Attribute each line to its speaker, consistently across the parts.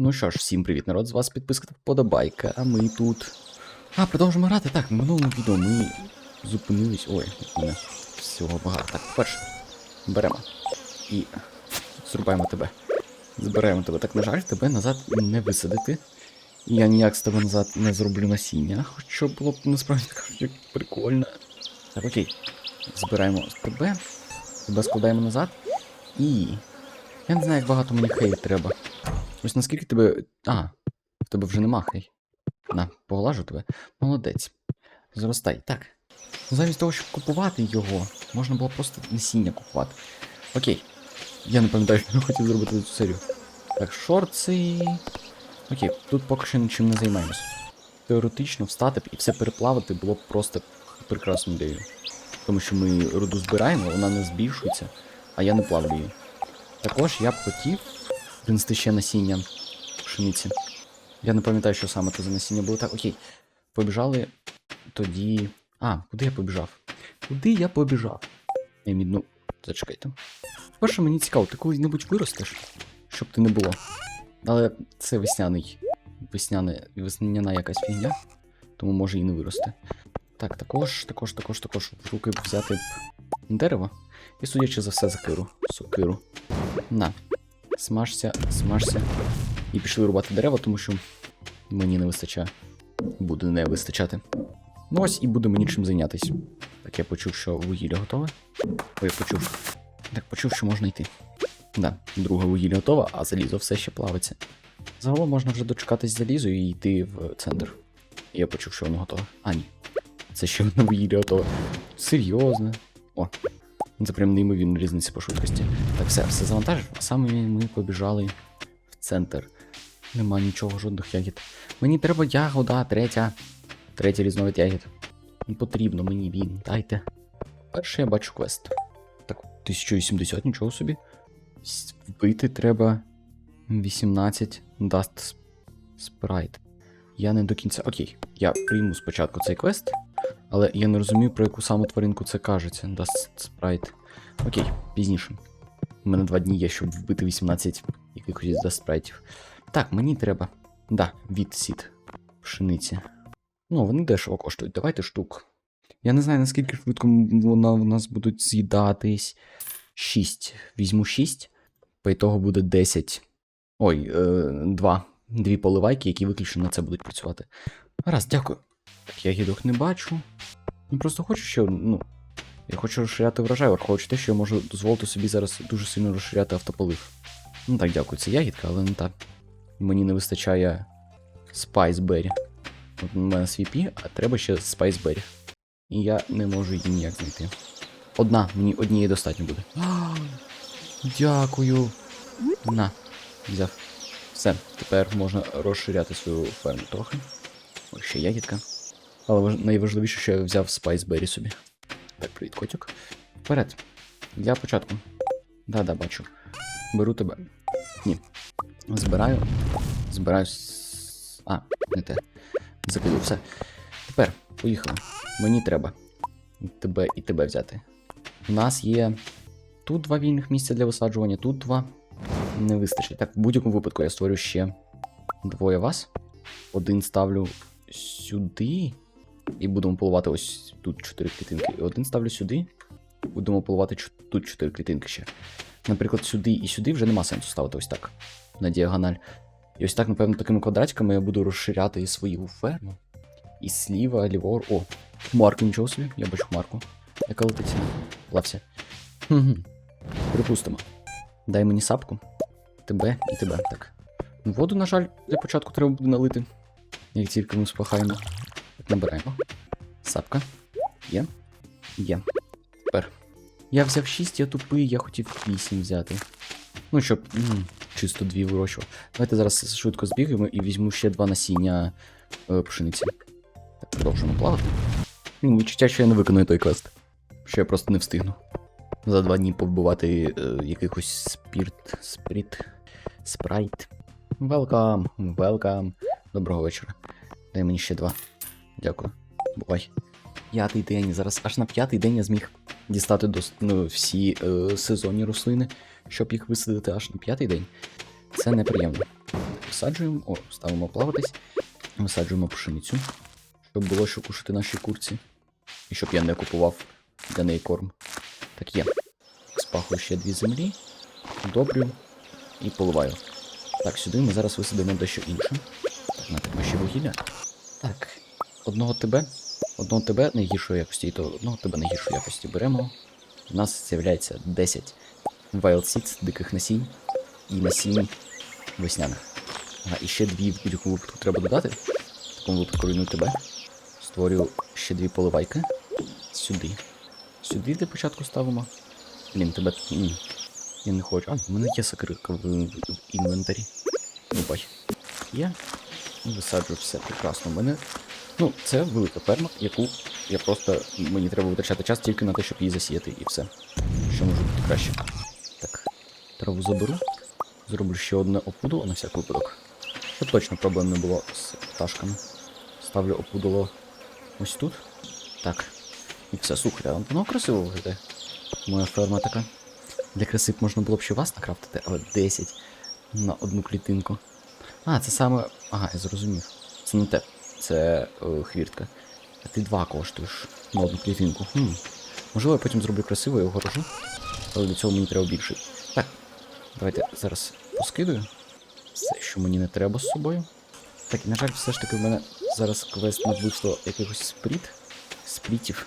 Speaker 1: Ну що ж, всім привіт, народ, з вас підписка та вподобайка, а ми тут. А, продовжимо грати. Так, минулому відео ми зупинились. Ой, мене всього багато. Так, перше. Беремо. І зрубаємо тебе. Збираємо тебе. Так, на жаль, тебе назад не висадити. Я ніяк з тебе назад не зроблю насіння, хоча було б насправді кажучи прикольно. Так, окей. Збираємо тебе. Тебе складаємо назад. І. Я не знаю, як багато мені хей треба. Ось наскільки тебе. А, в тебе вже нема хей. На, поглажу тебе. Молодець. Зростай. Так. Замість того, щоб купувати його, можна було просто насіння купувати. Окей. Я не пам'ятаю, що я хотів зробити цю серію. Так, шорти. Окей, тут поки що нічим не займаємось. Теоретично встати б і все переплавати було б просто прекрасною ідеєю. Тому що ми руду збираємо, вона не збільшується, а я не плавлю її. Також я б хотів принести ще насіння пшениці. Я не пам'ятаю, що саме це за насіння було. Так, окей. Побіжали тоді. А, куди я побіжав? Куди я побіжав? Емі, ну, зачекайте. Перше, мені цікаво, ти коли-небудь виростеш, щоб ти не було. Але це весняний. Весняне, весняна якась фігня, тому може і не вирости. Так, також, також, також, також в руки взяти дерево. І судячи за все, закиру. Сокиру. На. Смажся, смажся. І пішли рубати дерева, тому що мені не вистачає. Буде не вистачати. Ну ось і буде мені чим зайнятися. Так я почув, що вугілля готове. Ой, почув. Так, почув, що можна йти. Да, друге вугілля готове, а залізо все ще плавиться. Загалом можна вже дочекатись залізу і йти в центр. Я почув, що воно готове. А, ні. Це ще одне вугілля готове. Серйозно. О, це прям неймовірна різниця по швидкості. Так, все, все завантажив, а саме ми побіжали в центр. Нема нічого, жодних ягід. Мені треба ягода, третя. Третя різновид ягід. Не потрібно мені він, дайте. Перше я бачу квест. Так, 1080, нічого собі. Вбити треба 18 Dust Sprite. Я не до кінця. Окей, я прийму спочатку цей квест, але я не розумію, про яку саме тваринку це кажеться. Dust Sprite. Окей, пізніше. У мене два дні є, щоб вбити 18 якихось Dust спрайтів. Так, мені треба. Да, від сіт пшениці. Ну, вони дешево коштують. Давайте штук. Я не знаю, наскільки швидко вона в нас будуть з'їдатись. 6. Візьму 6. По ітогу буде 10. Ой, е, 2. Дві поливайки, які виключно на це будуть працювати. Раз, дякую. Так, я гідок не бачу. Ну просто хочу ще, ну. Я хочу розширяти врожай, враховуючи те, що я можу дозволити собі зараз дуже сильно розширяти автополив. Ну так, дякую, це ягідка, але не так. Мені не вистачає спайсбері. От у мене свіпі, а треба ще спайсбері. І я не можу її ніяк знайти. Одна, мені однієї достатньо буде. Дякую. На, взяв. Все, тепер можна розширяти свою ферму трохи. Ось ще ягідка. Але найважливіше, що я взяв спайсбері собі. Так, привіт, котик. Вперед. Для початку. Да-да, бачу. Беру тебе. Ні. Збираю. Збираю. А, не те. Закидаю все. Тепер, поїхали. Мені треба тебе і тебе взяти. У нас є тут два вільних місця для висаджування, тут два. Не вистачить. Так, в будь-якому випадку я створю ще двоє вас. Один ставлю сюди. І будемо поливати ось тут 4 клітинки. І один ставлю сюди. Будемо поливати тут 4 клітинки ще. Наприклад, сюди і сюди вже нема сенсу ставити ось так. На діагональ. І ось так, напевно, такими квадратиками я буду розширяти свою ферму. І сліва, лівор. О, хмарку, нічого собі, я бачу хмарку. Яка летить. Плався. Хм. Припустимо. Дай мені сапку. Тебе і тебе. Так. Воду, на жаль, для початку треба буде налити. Як тільки ми спахаємо. Набираємо. Сапка. Є. Є. Тепер. Я взяв 6, я тупий, я хотів 8 взяти. Ну, щоб м, чисто дві вирощував. Давайте зараз швидко збігаємо і візьму ще два насіння е, пшениці. Так, продовжуємо плавати. Блін, відчуття, що я не виконую той квест. Що я просто не встигну. За два дні побувати е, якихось спірт, спріт, спрайт. Велкам, велкам. Доброго вечора. Дай мені ще два. Дякую. Бувай. П'ятий день. Зараз аж на п'ятий день я зміг дістати дос- ну, всі е, сезонні рослини, щоб їх висадити аж на п'ятий день. Це неприємно. висаджуємо, о, ставимо плаватись, висаджуємо пшеницю, щоб було що кушати нашій курці. І щоб я не купував для неї корм. Так є. Спахую ще дві землі, добрю і поливаю. Так, сюди ми зараз висадимо дещо інше. Так, натикмо ще вугілля. Так, одного тебе, одного тебе найгіршої якості, і то одного тебе найгіршої якості беремо. У нас з'являється 10 Wild Seeds, диких насінь і насінь весняних. Ага, і ще дві в будь-якому випадку треба додати. В такому випадку руйную тебе. Створюю ще дві поливайки. Сюди. Сюди для початку ставимо. Блін, тебе. Ні. Я не хочу. А, в мене є сокирка в, інвентарі. Ну, бач. Є. І висаджую все прекрасно. У мене. Ну, це велика ферма, яку я просто. Мені треба витрачати час тільки на те, щоб її засіяти, і все. Що може бути краще. Так. Траву заберу. Зроблю ще одне опудало на всяк випадок. Щоб точно проблем не було з пташками. Ставлю опудало ось тут. Так. І все, а воно красиво виглядає. Моя ферма така. Для краси б можна було б ще вас накрафтити, але 10 на одну клітинку. А, це саме. Ага, я зрозумів. Це не те. Це е, хвіртка. А ти два коштуєш на одну клітинку. Хм. Можливо, я потім зроблю красиво і огорожу. Але для цього мені треба більше. Так. Давайте зараз поскидую. Все, що мені не треба з собою. Так, і на жаль, все ж таки в мене зараз квест на вбивство якихось спліт. Сплітів.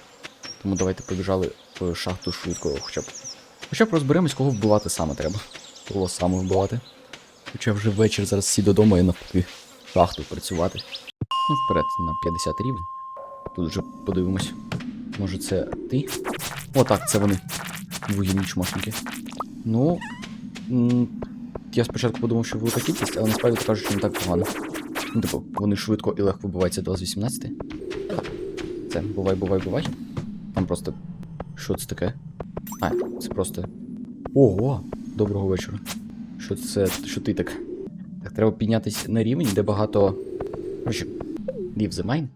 Speaker 1: Тому давайте побіжали в шахту швидко, хоча б. Хоча б розберемось, кого вбивати саме треба. Кого саме вбивати. Хоча вже вечір зараз всі додому і навпаки шахту працювати. Ну, вперед, на 50 рівень. Тут вже подивимось. Може це ти? О, так, це вони. Вугільні чмошники. Ну. Я спочатку подумав, що велика кількість, але насправді то кажуть, що не так погано. Ну, типу, вони швидко і легко вибиваються до 18. Так. Це, бувай, бувай, бувай. Там просто. Що це таке? А, це просто. Ого! Доброго вечора. Що це? Що ти так? Так, треба піднятися на рівень, де багато. Короче, Leave the Mine.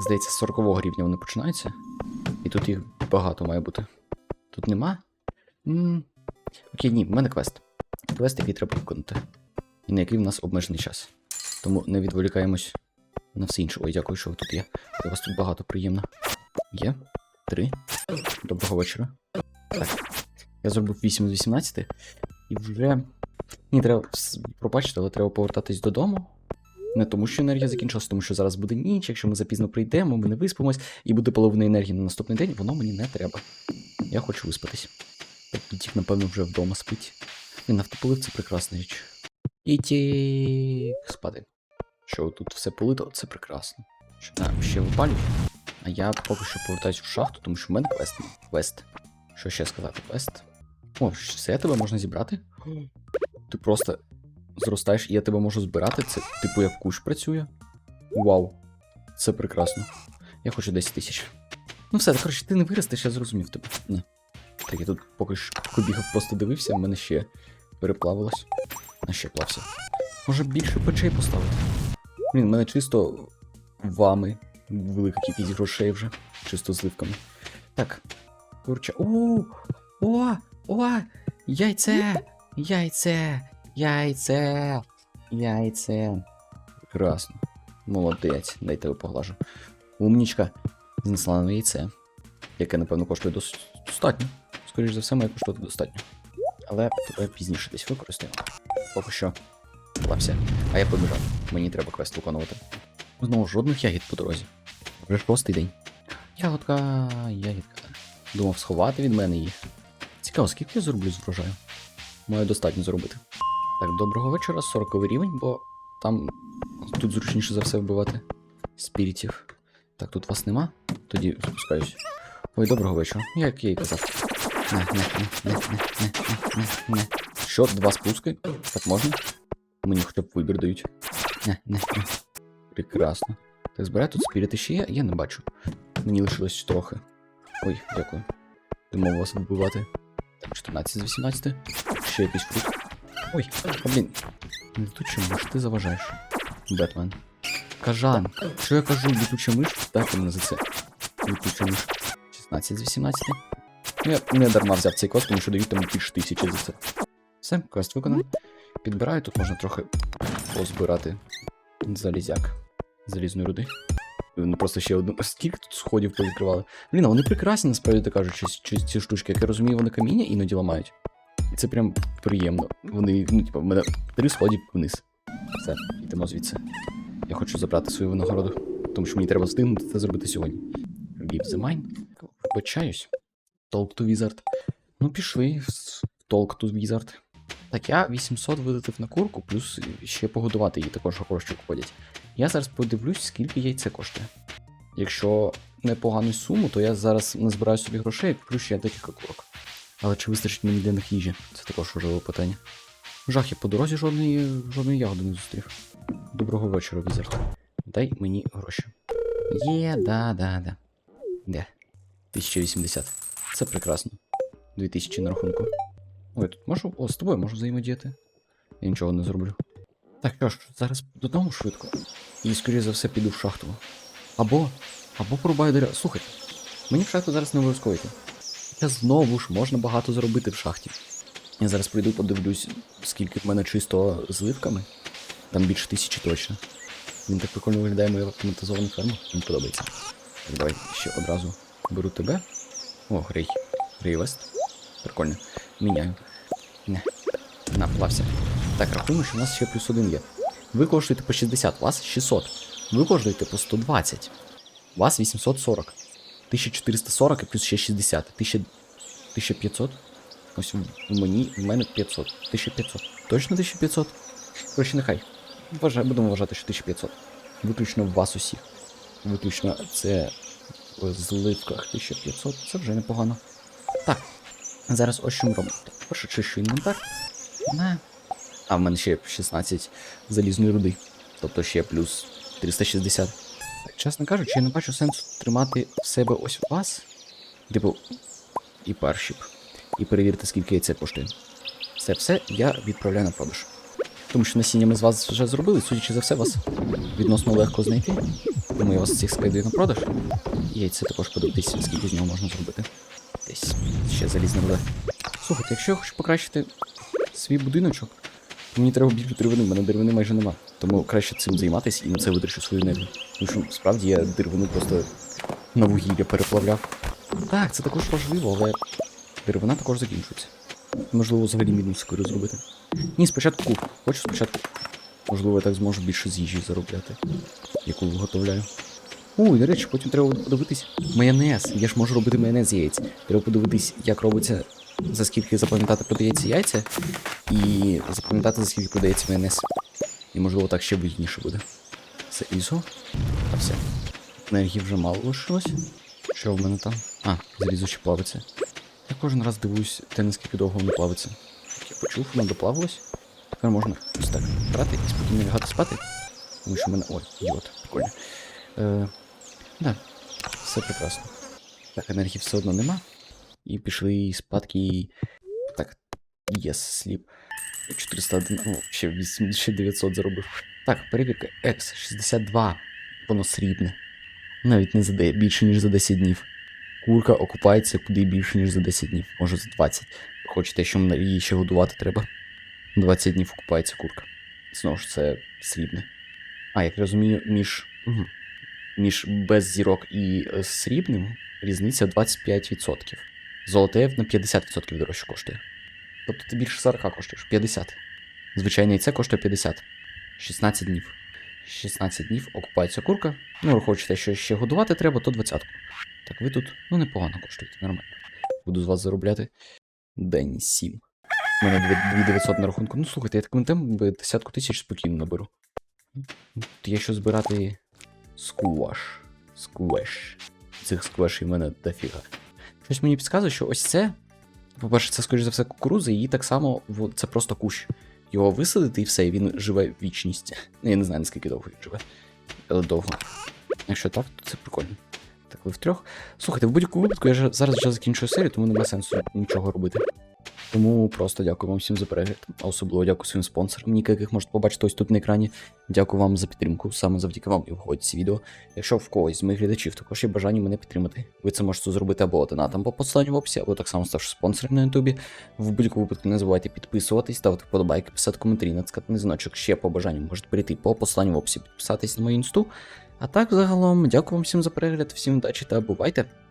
Speaker 1: Здається, з 40 рівня вони починаються. І тут їх багато має бути. Тут нема? м Окей, ні, в мене квест. Квест, який треба виконати. І на який в нас обмежений час. Тому не відволікаємось на все інше. Ой, дякую, що ви тут є. У вас тут багато приємно. Є? Три. Доброго вечора. Так. Я зробив 8 з 18. І вже. Ні, треба пробачити, але треба повертатись додому. Не тому, що енергія закінчилась, тому що зараз буде ніч, якщо ми запізно прийдемо, ми не виспимось, і буде половина енергії на наступний день, воно мені не треба. Я хочу виспатись. Тік, напевно, вже вдома спить. І нафтополив це прекрасна річ. І тік спати. Що тут все полито, це прекрасно. Що так, ще випалюють. А я поки що повертаюсь в шахту, тому що в мене квест. Квест. Що ще сказати? Квест. О, все тебе можна зібрати? Ти просто зростаєш, і я тебе можу збирати. Це типу як куш працює. Вау. Це прекрасно. Я хочу 10 тисяч. Ну все, коротше, ти не виростеш, я зрозумів тебе. Не. Так, я тут поки що бігав, просто дивився, в мене ще переплавилось. А ще. Може більше печей поставити? Блін, в мене чисто вами велика кількість грошей вже. Чисто зливками. Так. Курча. О! О! О! Яйце! Яйце! Яйце! Яйце. Прекрасно. Молодець, дай тебе поглажу. Умнічка. Знесла на яйце. Яке, напевно, коштує дос- достатньо. Скоріше за все, має коштувати достатньо. Але тебе пізніше десь використаємо. Поки що. Плався. А я побіжав. Мені треба квест виконувати. Знову жодних ягід по дорозі. Вже шостий день. Ягодка, ягідка. Думав сховати від мене їх. Цікаво, скільки я зроблю з врожаю? Маю достатньо зробити. Так, доброго вечора, 40 рівень, бо там тут зручніше за все вбивати. Спірітів. Так, тут вас нема. Тоді спускаюсь. Ой, доброго вечора. Як я і казав. Не, не, не, не, не, не, не, не. не. Що, два спуски? Так можна? Мені хоча б вибір дають. Не, не, не. Прекрасно. Так, збирай тут спіріти ще є, я не бачу. Мені лишилось трохи. Ой, дякую. Думав вас вбивати. Так, 14 з 18. Ще якийсь фрукт. Ой, блін. Летуча миш, ти заважаєш. Бетмен. Кажан. Що я кажу, летуча миш? Дайте мене за це. Летуча миш. 16 з 18. Ну, Я не дарма взяв цей квест, тому що дають там більше тисячі за це. Все, квест виконаний. Підбираю, тут можна трохи позбирати залізяк. Залізної руди. Ну просто ще одну. Скільки тут сходів повідкривали? Блін, а вони прекрасні, насправді так кажучи, ці штучки. Як я розумію, вони каміння іноді ламають. І це прям приємно. Вони, ну, типу, мене три сходів вниз. Все, йдемо звідси. Я хочу забрати свою винагороду, тому що мені треба встигнути це зробити сьогодні. Leave the mine. Вибачаюсь. Talk to wizard. Ну, пішли в Talk to wizard. Так, я 800 вилетив на курку, плюс ще погодувати її також гроші ходять. Я зараз подивлюсь, скільки яйце коштує. Якщо непогану суму, то я зараз назбираю собі грошей куплю ще декілька курок. Але чи вистачить мені для них їжі? Це також важливе питання. Жах, я по дорозі жодної, жодної ягоди не зустрів. Доброго вечора, візерт. Дай мені гроші. Є, да, да, да. Де? 1080. Це прекрасно. 2000 на рахунку. Ой, тут можу. О, з тобою можу взаємодіяти. Я нічого не зроблю. Так що ж, зараз додому швидко. І, скоріше за все, піду в шахту. Або. Або порубаю дерева. Слухайте, мені в шахту зараз не обов'язково. Та знову ж можна багато заробити в шахті. Я зараз прийду, подивлюсь, скільки в мене чисто зливками. Там більше тисячі точно. Він так прикольно виглядає моя автоматизована ферма. Мені подобається. Давай ще одразу беру тебе. О, грей. Грей Вест. Прикольно. Міняю. Не. Наплався. Так, рахуємо, що у нас ще плюс один є. Ви коштуєте по 60, у вас 600. Ви коштуєте по 120. У вас 840. 1440 і плюс ще 60. 1500. Ось у мені, в мене 500. 1500. Точно 1500? Коротше, нехай. Вважай, будемо вважати, що 1500. Виключно в вас усіх. Виключно це в зливках 1500. Це вже непогано. Так. Зараз ось що ми робимо. Перше чищу інвентар. На. А в мене ще 16 залізної руди. Тобто ще плюс 360. Чесно кажучи, я не бачу сенсу тримати в себе ось вас. Типу, і першіп. І перевірити, скільки це коштує. Це все я відправляю на продаж. Тому що насіння ми з вас вже зробили, судячи за все, вас відносно легко знайти. Тому я вас цих скидаю на продаж. І яйце також подивитись, скільки з нього можна зробити. Десь ще залізна руда. Слухайте, якщо я хочу покращити свій будиночок, мені треба більше деревини, в мене деревини майже нема. Тому краще цим займатися і на це витрачу свою енергію. Тому що справді я деревину просто на вугілля переплавляв. Так, це також важливо, але деревина також закінчується. Можливо, взагалі мінус скоро зробити. Ні, спочатку. Хочу спочатку. Можливо, я так зможу більше з їжі заробляти, яку виготовляю. Ой, до речі, потім треба подивитись майонез. Я ж можу робити майонез з яєць. Треба подивитись, як робиться, за скільки запам'ятати продається яйця, і запам'ятати, за скільки продається майонез. І можливо так ще вигідніше буде. Це ізо. Та все. Енергії вже мало лишилось. Що в мене там? А, залізо ще плавиться. Я кожен раз дивуюсь, те наскільки довго воно плавиться. Як я почув, воно доплавилось. Тепер можна ось так брати і спокійно лягати спати. Тому що в мене. Ой, йод, прикольно. Е, да, все прекрасно. Так, енергії все одно нема. І пішли спадки. Єс, сліп. 401, о, ще 8, ще 900 заробив. Так, перевірка. X 62. Воно срібне. Навіть не за де, більше, ніж за 10 днів. Курка окупається куди більше, ніж за 10 днів, може за 20. Хочете, що її ще годувати треба. 20 днів окупається курка. Знову ж це срібне. А, як розумію, між. Угу. Між без зірок і е, срібним різниця 25%. Золоте на 50% дорожче коштує. Тобто ти більше 40 коштуєш. 50. Звичайне яйце коштує 50. 16 днів. 16 днів окупається курка. Ну, хочете, що ще годувати треба, то 20. Так ви тут, ну, непогано коштуєте, нормально. Буду з вас заробляти день 7. У мене 2900 на рахунку. Ну, слухайте, я таким темпом десятку тисяч спокійно наберу. Тут є що збирати скваш. Сквеш. Цих сквешів в мене дофіга. Щось мені підказує, що ось це. По-перше, це, скоріш за все, кукурудза, її так само це просто кущ. Його висадити і все, і він живе вічність. Ну, я не знаю, наскільки довго він живе. Але довго. Якщо так, то це прикольно. Так, ви втрьох. Слухайте, в будь-якому випадку я зараз вже закінчую серію, тому немає сенсу нічого робити. Тому просто дякую вам всім за перегляд. А особливо дякую своїм спонсорам, яких можете побачити ось тут на екрані. Дякую вам за підтримку. Саме завдяки вам і виходять ці відео. Якщо в когось з моїх глядачів також є бажання мене підтримати, ви це можете зробити або донатом по посиланню в описі, або так само ставши спонсором на Ютубі. В будь-якому випадку не забувайте підписуватись, ставити вподобайки, писати коментарі, натискати на дзвіночок. Ще по бажанню можете перейти по посиланню в описі, підписатись на мою інсту. А так, загалом, дякую вам всім за перегляд, всім удачі та бувайте!